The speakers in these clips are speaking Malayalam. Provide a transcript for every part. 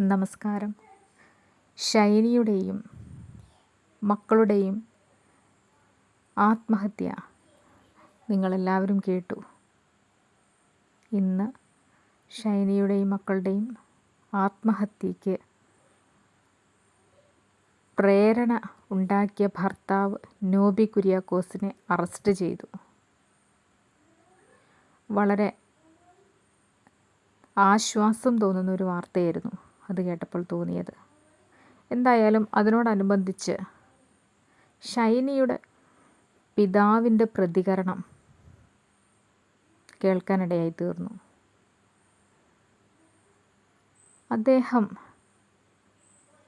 നമസ്കാരം. ഷൈനിയുടെയും മക്കളുടെയും ആത്മഹത്യ നിങ്ങളെല്ലാവരും കേട്ടു. ഇന്ന് ഷൈനിയുടെയും മക്കളുടെയും ആത്മഹത്യയ്ക്ക് പ്രേരണ ഉണ്ടാക്കിയ ഭർത്താവ് നോബി കുര്യാക്കോസിനെ അറസ്റ്റ് ചെയ്തു. വളരെ ആശ്വാസം തോന്നുന്ന ഒരു വാർത്തയായിരുന്നു. അത് കേട്ടപ്പോൾ തോന്നിയത്. എന്തായാലും അതിനോടനുബന്ധിച്ച് ഷൈനിയുടെ പിതാവിന്റെ പ്രതികരണം കേൾക്കാനിടയായി തീർന്നു. അദ്ദേഹം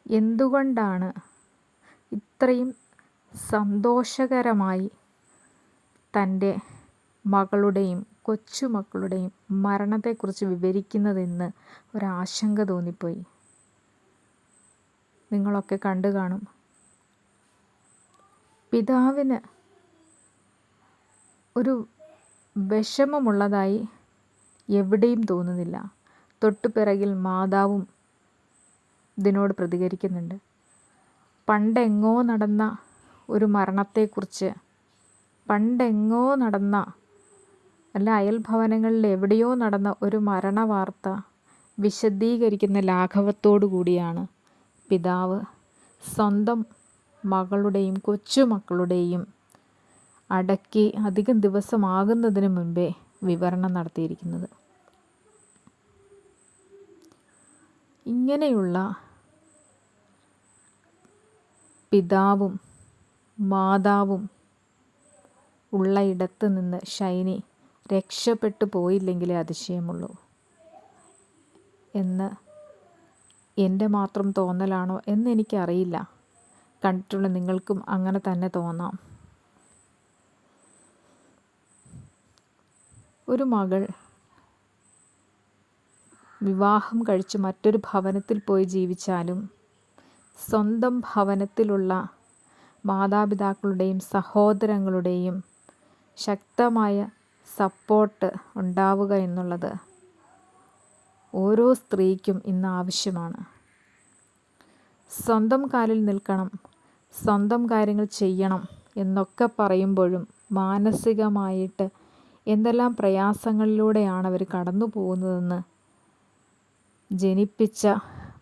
എന്തുകൊണ്ടാണ് ഇത്രയും സന്തോഷകരമായി തന്റെ മകളുടെയും കൊച്ചുമക്കളുടെയും മരണത്തെക്കുറിച്ച് വിവരിക്കുന്നതെന്ന് ഒരാശങ്ക തോന്നിപ്പോയി. നിങ്ങളൊക്കെ കണ്ടു കാണും. പിതാവിന് ഒരു വിഷമമുള്ളതായി എവിടെയും തോന്നുന്നില്ല. തൊട്ടു പിറകിൽ മാതാവും ഇതിനോട് പ്രതികരിക്കുന്നുണ്ട്. പണ്ടെങ്ങോ നടന്ന ഒരു മരണത്തെക്കുറിച്ച് പണ്ടെങ്ങോ നടന്ന അല്ല അയൽഭവനങ്ങളിൽ എവിടെയോ നടന്ന ഒരു മരണവാർത്ത വിശദീകരിക്കുന്ന ലാഘവത്തോടു കൂടിയാണ്. പിതാവ് സ്വന്തം മകളുടെയും കൊച്ചുമക്കളുടെയും അടക്കി അധികം ദിവസമാകുന്നതിന് മുൻപേ വിവരണം നടത്തിയിരിക്കുന്നത്. ഇങ്ങനെയുള്ള പിതാവും മാതാവും ഉള്ള ഇടത്ത് നിന്ന് ഷൈനി രക്ഷപ്പെട്ടു പോയില്ലെങ്കിലേ അതിശയമുള്ളൂ എന്ന് എന്റെ മാത്രം തോന്നലാണോ എന്ന് എനിക്കറിയില്ല. കണ്ടിട്ടുള്ള നിങ്ങൾക്കും അങ്ങനെ തന്നെ തോന്നാം. ഒരു മകൾ വിവാഹം കഴിച്ച് മറ്റൊരു ഭവനത്തിൽ പോയി ജീവിച്ചാലും സ്വന്തം ഭവനത്തിലുള്ള മാതാപിതാക്കളുടെയും സഹോദരങ്ങളുടെയും ശക്തമായ സപ്പോർട്ട് ഉണ്ടാവുക എന്നുള്ളത് ഓരോ സ്ത്രീക്കും ഇന്ന് ആവശ്യമാണ്. സ്വന്തം കാലിൽ നിൽക്കണം സ്വന്തം കാര്യങ്ങൾ ചെയ്യണം എന്നൊക്കെ പറയുമ്പോഴും മാനസികമായിട്ട് എന്തെല്ലാം പ്രയാസങ്ങളിലൂടെയാണ് അവർ കടന്നു പോകുന്നതെന്ന് ജനിപ്പിച്ച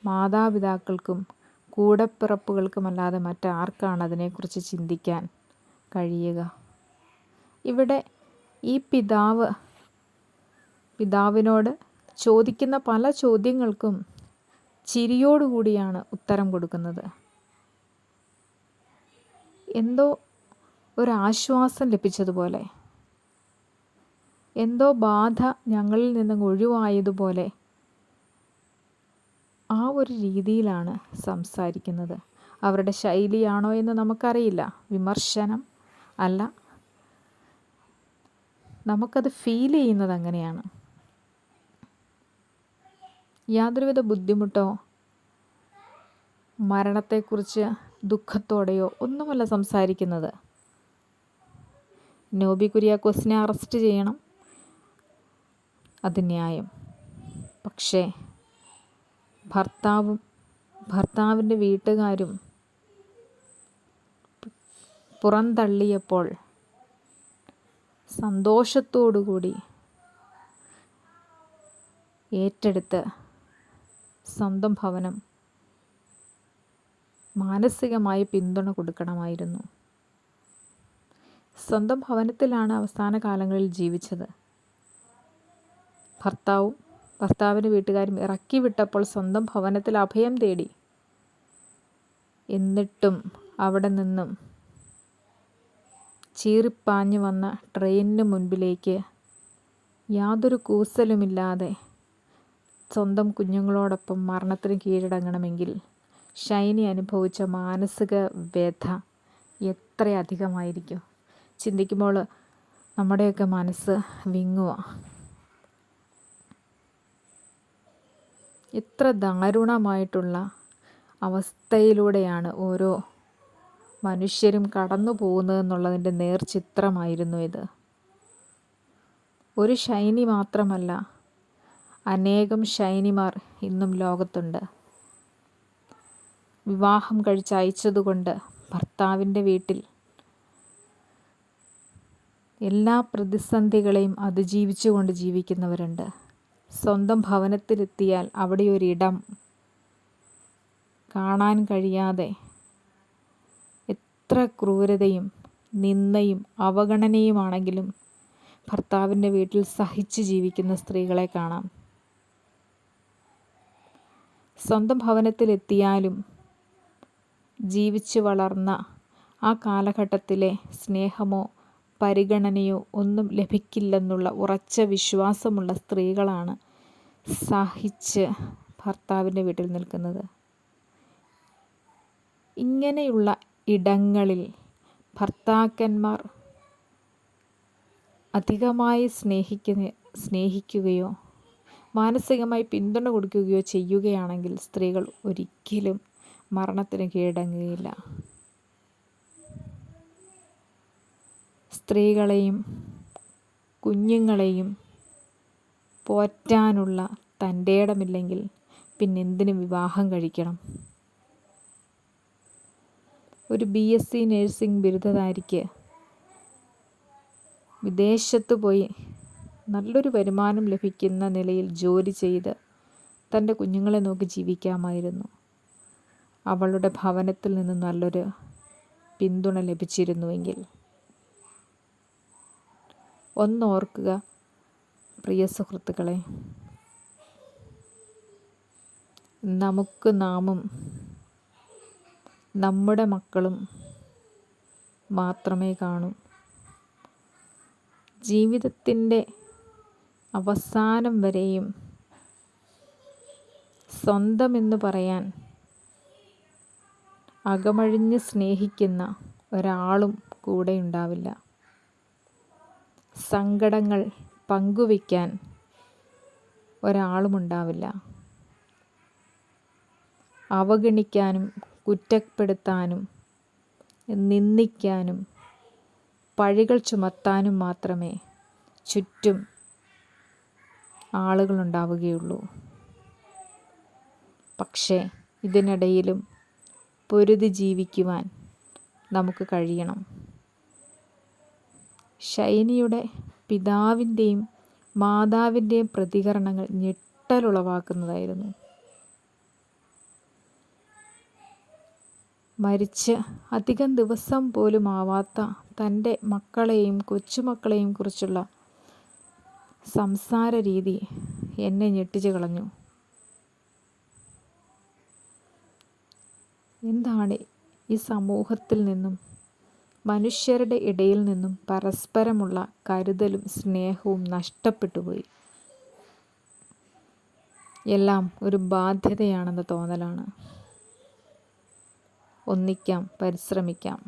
മാതാപിതാക്കൾക്കും കൂടപ്പിറപ്പുകൾക്കുമല്ലാതെ മറ്റാർക്കാണ് അതിനെക്കുറിച്ച് ചിന്തിക്കാൻ കഴിയുക? ഇവിടെ ഈ പിതാവ് പിതാവിനോട് ചോദിക്കുന്ന പല ചോദ്യങ്ങൾക്കും ചിരിയോടുകൂടിയാണ് ഉത്തരം കൊടുക്കുന്നത്. എന്തോ ഒരാശ്വാസം ലഭിച്ചതുപോലെ എന്തോ ബാധ ഞങ്ങളിൽ നിന്നും ഒഴിവായതുപോലെ ആ ഒരു രീതിയിലാണ് സംസാരിക്കുന്നത്. അവരുടെ ശൈലിയാണോ എന്ന് നമുക്കറിയില്ല. വിമർശനം അല്ല. നമുക്കത് ഫീൽ ചെയ്യുന്നത് അങ്ങനെയാണ്. യാതൊരുവിധ ബുദ്ധിമുട്ടോ മരണത്തെക്കുറിച്ച് ദുഃഖത്തോടെയോ ഒന്നുമല്ല സംസാരിക്കുന്നത്. നോബി കുര്യാക്കോസിനെ അറസ്റ്റ് ചെയ്യണം. അത് ന്യായം. പക്ഷേ ഭർത്താവും ഭർത്താവിന്റെ വീട്ടുകാരും പുറന്തള്ളിയപ്പോൾ സന്തോഷത്തോടുകൂടി ഏറ്റെടുത്ത് സ്വന്തം ഭവനം മാനസികമായി പിന്തുണ കൊടുക്കണമായിരുന്നു. സ്വന്തം ഭവനത്തിലാണ് അവസാന കാലങ്ങളിൽ ജീവിച്ചത്. ഭർത്താവും ഭർത്താവിന്റെ വീട്ടുകാരും ഇറക്കി വിട്ടപ്പോൾ സ്വന്തം ഭവനത്തിൽ അഭയം തേടി. എന്നിട്ടും അവിടെ നിന്നും ചീറിപ്പാഞ്ഞു വന്ന ട്രെയിനിന് മുൻപിലേക്ക് യാതൊരു കൂസലുമില്ലാതെ സ്വന്തം കുഞ്ഞുങ്ങളോടൊപ്പം മരണത്തിന് കീഴടങ്ങണമെങ്കിൽ ഷൈനി അനുഭവിച്ച മാനസിക വ്യഥ എത്രയധികമായിരിക്കും? ചിന്തിക്കുമ്പോൾ നമ്മുടെയൊക്കെ മനസ്സ് വിങ്ങുക എത്ര ദാരുണമായിട്ടുള്ള അവസ്ഥയിലൂടെയാണ് ഓരോ മനുഷ്യരും കടന്നു പോകുന്നതെന്നുള്ളതിന്റെ നേർചിത്രമായിരുന്നു ഇത്. ഒരു ഷൈനി മാത്രമല്ല അനേകം ഷൈനിമാർ ഇന്നും ലോകത്തുണ്ട്. വിവാഹം കഴിച്ച് അയച്ചതുകൊണ്ട് ഭർത്താവിന്റെ വീട്ടിൽ എല്ലാ പ്രതിസന്ധികളെയും അതിജീവിച്ചുകൊണ്ട് ജീവിക്കുന്നവരുണ്ട്. സ്വന്തം ഭവനത്തിലെത്തിയാൽ അവിടെ ഒരിടം കാണാൻ കഴിയാതെ എത്ര ക്രൂരതയും നിന്ദയും അവഗണനയുമാണെങ്കിലും ഭർത്താവിന്റെ വീട്ടിൽ സഹിച്ച് ജീവിക്കുന്ന സ്ത്രീകളെ കാണാം. സ്വന്തം ഭവനത്തിലെത്തിയാലും ജീവിച്ചു വളർന്ന ആ കാലഘട്ടത്തിലെ സ്നേഹമോ പരിഗണനയോ ഒന്നും ലഭിക്കില്ലെന്നുള്ള ഉറച്ച വിശ്വാസമുള്ള സ്ത്രീകളാണ് സഹിച്ച് ഭർത്താവിന്റെ വീട്ടിൽ നിൽക്കുന്നത്. ഇങ്ങനെയുള്ള ഇടങ്ങളിൽ ഭർത്താക്കന്മാർ അധികമായി സ്നേഹിക്കുന്ന സ്നേഹിക്കുകയോ മാനസികമായി പിന്തുണ കൊടുക്കുകയോ ചെയ്യുകയാണെങ്കിൽ സ്ത്രീകൾ ഒരിക്കലും മരണത്തിന് കീഴടങ്ങുകയില്ല. സ്ത്രീകളെയും കുഞ്ഞുങ്ങളെയും പോറ്റാനുള്ള തന്റെ ഇടമില്ലെങ്കിൽ പിന്നെന്തിനു വിവാഹം കഴിക്കണം. ഒരു ബി എസ് സി നഴ്സിംഗ് ബിരുദധാരിക്ക് വിദേശത്ത് പോയി നല്ലൊരു വരുമാനം ലഭിക്കുന്ന നിലയിൽ ജോലി ചെയ്ത് തന്റെ കുഞ്ഞുങ്ങളെ നോക്കി ജീവിക്കാമായിരുന്നു. അവളുടെ ഭവനത്തിൽ നിന്ന് നല്ലൊരു പിന്തുണ ലഭിച്ചിരുന്നുവെങ്കിൽ. ഒന്നോർക്കുക പ്രിയ സുഹൃത്തുക്കളെ. നമുക്ക് നാമും നമ്മുടെ മക്കളും മാത്രമേ കാണൂ. ജീവിതത്തിന്റെ അവസാനം വരെയും സ്വന്തമെന്ന് പറയാൻ അകമഴിഞ്ഞ് സ്നേഹിക്കുന്ന ഒരാളും കൂടെ ഉണ്ടാവില്ല. സങ്കടങ്ങൾ പങ്കുവയ്ക്കാൻ ഒരാളും ഉണ്ടാവില്ല. അവഗണിക്കാനും കുറ്റപ്പെടുത്താനും നിന്ദിക്കാനും പഴികൾ ചുമത്താനും മാത്രമേ ചുറ്റും ആളുകളുണ്ടാവുകയുള്ളൂ. പക്ഷേ ഇതിനിടയിലും പൊരുതി ജീവിക്കുവാൻ നമുക്ക് കഴിയണം. ശൈനിയുടെ പിതാവിന്റെയും മാതാവിന്റെയും പ്രതികരണങ്ങൾ ഞെട്ടലുളവാക്കുന്നതായിരുന്നു. മരിച്ച് അധികം ദിവസം പോലും ആവാത്ത തന്റെ മക്കളെയും കൊച്ചുമക്കളെയും കുറിച്ചുള്ള സംസാര രീതി എന്നെ ഞെട്ടിച്ചു കളഞ്ഞു. എന്താണ് ഈ സമൂഹത്തിൽ നിന്നും മനുഷ്യരുടെ ഇടയിൽ നിന്നും പരസ്പരമുള്ള കരുതലും സ്നേഹവും നഷ്ടപ്പെട്ടുപോയി എല്ലാം ഒരു ബാധ്യതയാണെന്ന തോന്നലാണ്. ഒന്നിക്കാം പരിശ്രമിക്കാം.